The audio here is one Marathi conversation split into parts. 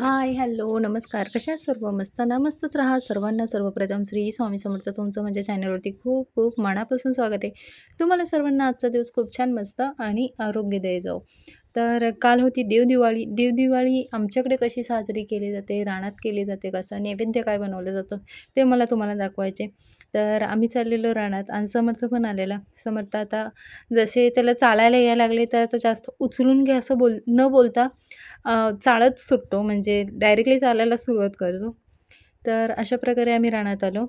हाय, हॅलो, नमस्कार. कशा सर्व? मस्त ना? मस्तच राहा. सर्वांना सर्वप्रथम श्री स्वामी समर्थ तुमचं माझ्या चॅनलवरती खूप खूप मनापासून स्वागत आहे. तुम्हाला सर्वांना आजचा दिवस खूप छान, मस्त आणि आरोग्यदायी जाओ. तर काल होती देवदिवाळी. देवदिवाळी आमच्याकडे कशी साजरी केली जाते, रानात केली जाते, कसं नैवेद्य काय बनवलं जातं, ते मला तुम्हाला दाखवायचे. तर आम्ही चाललेलो रानात आणि समर्थ पण आलेला. समर्थ आता जसे त्याला चालायला यायला लागले, तर आता जास्त उचलून घ्या असं बोल न बोलता चाळत चालत सुटतो म्हणजे डायरेक्टली चालायला सुरुवात करतो. तर अशा प्रकारे आम्ही रानात आलो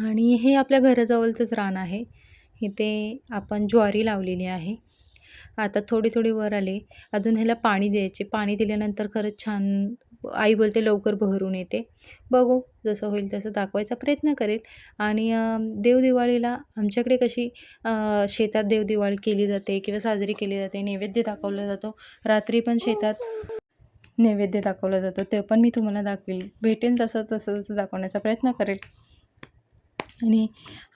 आणि हे आपल्या घराजवळचंच रान आहे. इथे आपण ज्वारी लावलेली आहे. आता थोडी-थोडी वर आले. अजून ह्याला पाणी द्यायचे. पाणी दिल्यानंतर खरंच छान आई बोलते लवकर बहरून येते. बघू जसं होईल तसं दाखवायचा प्रयत्न करेल आणि देवदिवाळीला आमच्याकडे कशी शेतात देवदिवाळी केली जाते किंवा साजरी केली जाते. नैवेद्य दाखवला जातो. रात्री पण शेतात नैवेद्य दाखवला जातो. ते पण मी तुम्हाला दाखवेल. भेटेल तसं, तसं, तसं दाखवण्याचा प्रयत्न करेल. आणि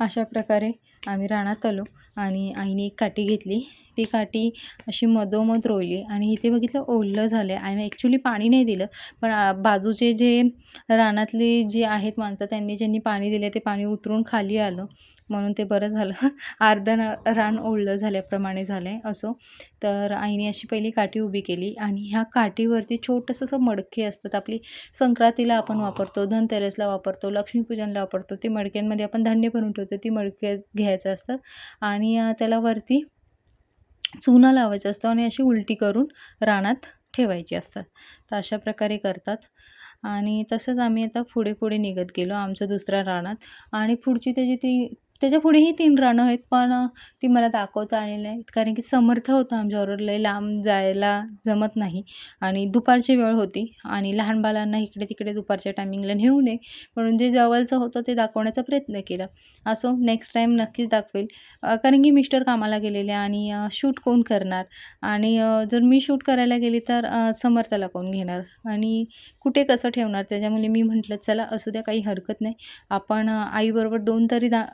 अशा प्रकारे आम्ही रानात आलो आणि आईने एक काठी घेतली. ती काठी अशी मधोमध रोवली आणि इथे बघितलं ओलं झालं आहे. आम्ही ॲक्च्युली पाणी नाही दिलं, पण बाजूचे जे रानातले जे आहेत माणसं त्यांनी ज्यांनी पाणी दिले ते पाणी उतरून खाली आलं. म्हणून ते बरं झालं. अर्धं रान ओढलं झाल्याप्रमाणे झालं आहे असो. तर आईने अशी पहिली काठी उभी केली आणि ह्या काठीवरती छोटंसं असं मडके असतात. आपली संक्रांतीला आपण वापरतो, धनतेरसला वापरतो, लक्ष्मीपूजनला वापरतो. ते मडक्यांमध्ये आपण धान्य भरून ठेवतो. ती मडके घ्यायचं असतं आणि त्याला वरती चुना लावायचा असतो आणि अशी उलटी करून रानात ठेवायची असतात. तर अशा प्रकारे करतात आणि तसंच आम्ही आता पुढे-पुढे निघत गेलो आमच्या दुसऱ्या रानात आणि पुढची त्याची ती त्याच्या पुढेही तीन रानं आहेत, पण ती मला दाखवता आलेली नाहीत. कारण की समर्थ होता आमच्याबरोबर. लई लांब जायला जमत नाही आणि दुपारची वेळ होती आणि लहान बाळांना इकडे-तिकडे दुपारच्या टायमिंगला नेऊ नये, म्हणून जे जवळचं होतं ते दाखवण्याचा प्रयत्न केला. असो नेक्स्ट टाईम नक्कीच दाखवेल. कारण की मिस्टर कामाला गेलेले आणि शूट कोण करणार आणि जर मी शूट करायला गेली तर समर्थाला समर्थला कोण घेणार आणि कुठे कसं ठेवणार. त्याच्यामुळे मी म्हटलं चला असू द्या काही हरकत नाही. आपण आईबरोबर दोन तरी दा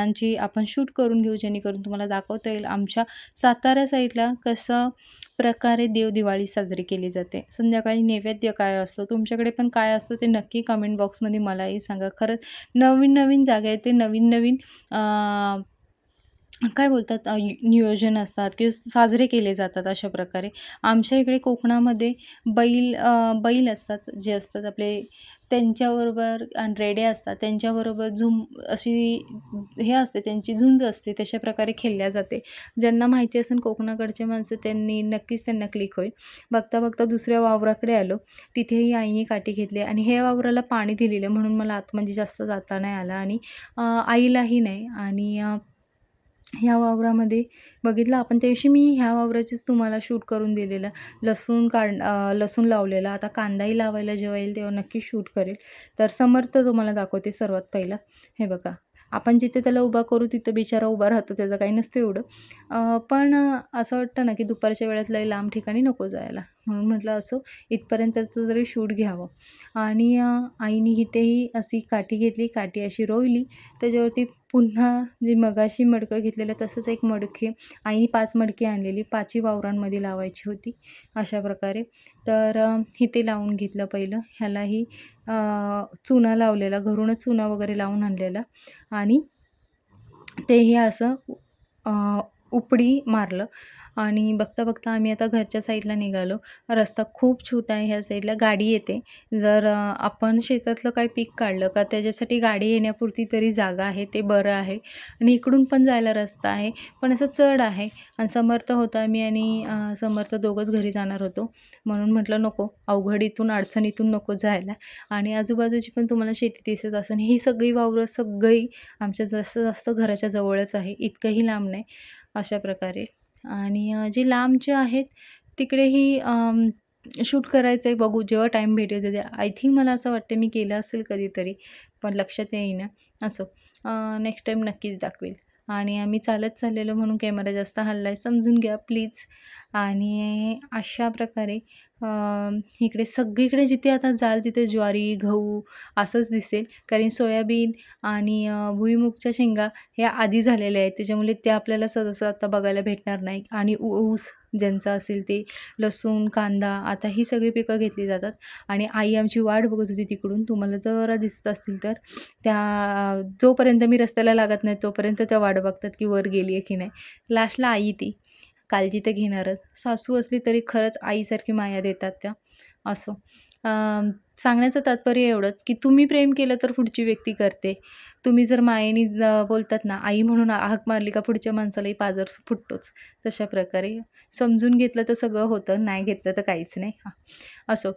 पानांची आपण शूट करून घेऊ जेणेकरून तुम्हाला दाखवता येईल आमच्या सातारा साईडला कसं प्रकारे देवदिवाळी साजरी केली जाते. संध्याकाळी नैवेद्य काय असतो, तुमच्याकडे पण काय असतो ते नक्की कमेंट बॉक्समध्ये मलाही सांगा. खरंच नवीन-नवीन जागा आहे ते नवीन-नवीन काय बोलतात अ, नियोजन असतात किंवा साजरे केले जातात अशा प्रकारे. आमच्या इकडे कोकणामध्ये बैल बैल असतात जे असतात आपले त्यांच्याबरोबर आणि रेडे असतात त्यांच्याबरोबर झुम अशी हे असते त्यांची झुंज असते तशा प्रकारे खेळल्या जाते. ज्यांना माहिती असेल कोकणाकडचे माणसं त्यांनी नक्कीच त्यांना क्लिक होईल. बघता-बघता दुसऱ्या वावराकडे आलो. तिथेही आईने काठी घेतली आणि ह्या वावराला पाणी दिलेलं म्हणून मला आत म्हणजे जास्त जाता नाही आलं आणि आईलाही नाही आणि ह्या वावरामध्ये बघितलं आपण त्या दिवशी मी ह्या वावराचीच तुम्हाला शूट करून दिलेलं. लसूण काढ लसूण लावलेला. आता कांदाही लावायला जेव्हा येईल तेव्हा नक्की शूट करेल. तर समर्थ तुम्हाला दाखवते सर्वात पहिला. हे बघा. आपण जिथे त्याला उभा करू तिथं बिचारा उभा राहतो त्याचं काही नसतं एवढं. पण असं वाटतं ना की दुपारच्या वेळेत लई लांब ठिकाणी नको जायला. म्हणून म्हटलं असो इथपर्यंतचं तरी शूट घ्यावं आणि आईने इथेही अशी काठी घेतली. काठी अशी रोवली. त्याच्यावरती पुन्हा जे मगाशी मडकं घेतलेलं तसंच एक मडकी आईने पाच मडकी आणलेली. पाचही वावरांमध्ये लावायची होती अशा प्रकारे. तर हे इथे लावून घेतलं पहिलं. ह्यालाही चुना लावलेला घरूनच चुना वगैरे लावून आणलेला आणि तेही असं उपडी मारलं आणि बघता-बघता आम्ही आता घरच्या साईडला निघालो. रस्ता खूप छोटा आहे ह्या साईडला गाडी येते. जर आपण शेतातलं काही पीक काढलं का त्याच्यासाठी गाडी येण्यापुरती तरी जागा आहे ते बरं आहे आणि इकडून पण जायला रस्ता आहे. पण असं चढ आहे आणि समर्थ होता मी आणि समर्थ दोघंच घरी जाणार होतो. म्हणून म्हटलं नको अवघडीतून अडचणीतून नको जायला आणि आजूबाजूची पण तुम्हाला शेती दिसत असेल. ही सगळी वावरं सगळी आमच्या जास्त जास्त घराच्या जवळच आहे. इतकंही लांब नाही अशा प्रकारे आणि जे लांबचे आहेत तिकडेही शूट करायचं आहे बघू जेव्हा टाईम भेटेल तेव्हा. आय थिंक मला असं वाटतं मी केलं असेल कधीतरी पण लक्षात येईना. असो नेक्स्ट टाईम नक्कीच दाखवेल आणि आम्ही चालत चाललेलो म्हणून कॅमेरा जास्त हल्ला आहे समजून घ्या प्लीज आणि अशा प्रकारे इकडे सगळीकडे जिथे आता जाल तिथे ज्वारी गहू असंच दिसेल. कारण सोयाबीन आणि भुईमुगच्या शेंगा ह्या आधी झालेल्या आहेत. त्याच्यामुळे त्या आपल्याला सहजासहजी आता बघायला भेटणार नाही आणि ऊ ऊस ज्यांचा असेल ते लसूण कांदा आता ही सगळी पिकं घेतली जातात. आणि आई आमची वाट बघत होती तिकडून. तुम्हाला जरा दिसत असतील तर त्या जोपर्यंत मी रस्त्याला लागत नाही तोपर्यंत त्या वाट बघतात की वर गेली आहे की नाही. लास्टला आई ती. काळजी तर घेणारच. सासू असली तरी खरंच आईसारखी माया देतात त्या. असो. सांगण्याचं तात्पर्य एवढंच की तुम्ही प्रेम केलं तर पुढची व्यक्ती करते. तुम्ही जर मायेनी बोलतात ना आई म्हणून हाक मारली का पुढच्या माणसालाही पाजर फुटतोच. तशा प्रकारे. समजून घेतलं तर सगळं होतं नाही घेतलं तर काहीच नाही. हां. असो.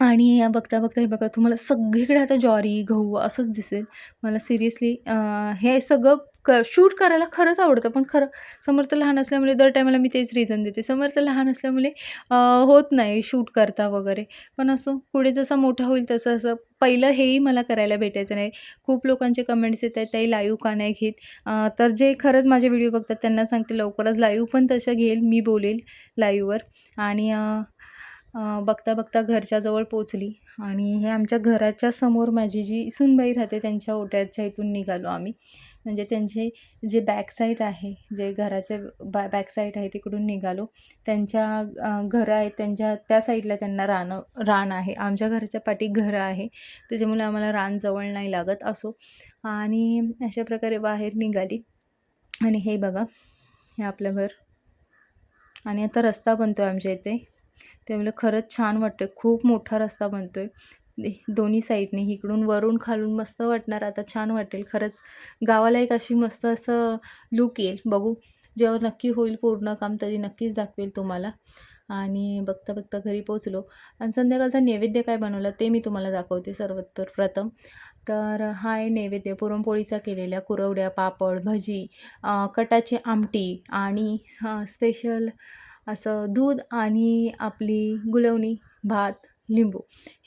आणि बघता बघता हे बघा तुम्हाला सगळीकडे आता ज्वारी गहू असंच दिसेल. मला सिरियसली हे सगळं क शूट करायला खरंच आवडतं. पण खरं समर्थ लहान असल्यामुळे दर टायमाला मी तेच रिझन देते. समर्थ लहान असल्यामुळे होत नाही शूट करता वगैरे. पण असं पुढे जसा मोठा होईल तसं असं पहिलं हेही मला करायला भेटायचं नाही. खूप लोकांचे कमेंट्स येत आहेत ताई लाईव्ह का नाही घेत? तर जे खरंच माझे व्हिडिओ बघतात त्यांना सांगते लवकरच लाईव्ह पण तशा घेईल मी बोलेल लाईव्हवर आणि बघता बघता घरच्याजवळ पोचली आणि हे आमच्या घराच्या समोर माझी जी सुनबाई राहते त्यांच्या ओट्याच्या इथून निघालो आम्ही. म्हणजे त्यांचे जे बॅक साईड आहे जे घराचे बॅ बॅक साईड आहे तिकडून निघालो. त्यांच्या घरं आहेत त्यांच्या त्या साईडला त्यांना रानं रान आहे. आमच्या घराच्या पाठी घरं आहे. त्याच्यामुळे आम्हाला रान जवळ नाही लागत असो. आणि अशा प्रकारे बाहेर निघाली. आणि हे बघा हे आपलं घर. आणि आता रस्ता बनतो आहे आमच्या इथे. त्यामुळे खरंच छान वाटतं खूप मोठा रस्ता बनतो आहे दोन्ही साईडने इकडून वरून खालून मस्त वाटणार. आता छान वाटेल. खरंच गावाला एक अशी मस्त असं लूक येईल. बघू. जेव्हा नक्की होईल पूर्ण काम तरी नक्कीच दाखवेल तुम्हाला. आणि बघता बघता घरी पोचलो आणि संध्याकाळचा नैवेद्य काय बनवला ते मी तुम्हाला दाखवते सर्वात प्रथम. तर हा आहे नैवेद्य. पुरणपोळीचा केलेल्या कुरवड्या पापड भजी कटाची आमटी आणि स्पेशल असं दूध आणि आपली गुलवणी भात लिंबू.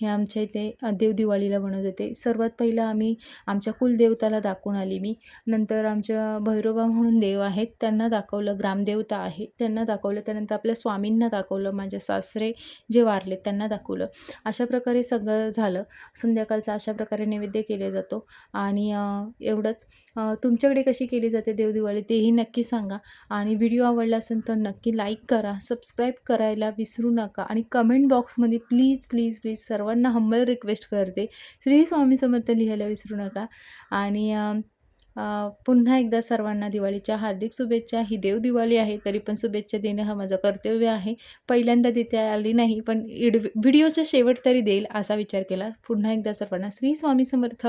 हे आमच्या इथे देवदिवाळीला बनवत होते सर्वात पहिलं आम्ही आमच्या कुलदेवताला दाखवून आली मी. नंतर आमच्या भैरोबा म्हणून देव आहेत त्यांना दाखवलं. ग्रामदेवता आहे त्यांना दाखवलं. त्यानंतर आपल्या स्वामींना दाखवलं. माझे सासरे जे वारले त्यांना दाखवलं. अशा प्रकारे सगळं झालं. संध्याकाळचा अशा प्रकारे नैवेद्य केले जातो. आणि एवढंच. तुमच्याकडे कशी केली जाते देवदिवाळी तेही नक्की सांगा. आणि व्हिडिओ आवडला असेल तर नक्की लाईक करा. सबस्क्राईब करायला विसरू नका. आणि कमेंट बॉक्समध्ये प्लीज प्लीज प्लीज सर्वांना हंबल रिक्वेस्ट करते. श्री स्वामी समर्थ लिहायला विसरू नका. आणि पुन्हा एकदा सर्वांना दिवाळीच्या हार्दिक शुभेच्छा. ही देव दिवाळी आहे तरी पण शुभेच्छा देणं हा माझं कर्तव्य आहे. पहिल्यांदा तिथे आली नाही पण इड व्हिडिओचा शेवट तरी देईल असा विचार केला. पुन्हा एकदा सर्वांना श्री स्वामी समर्थ.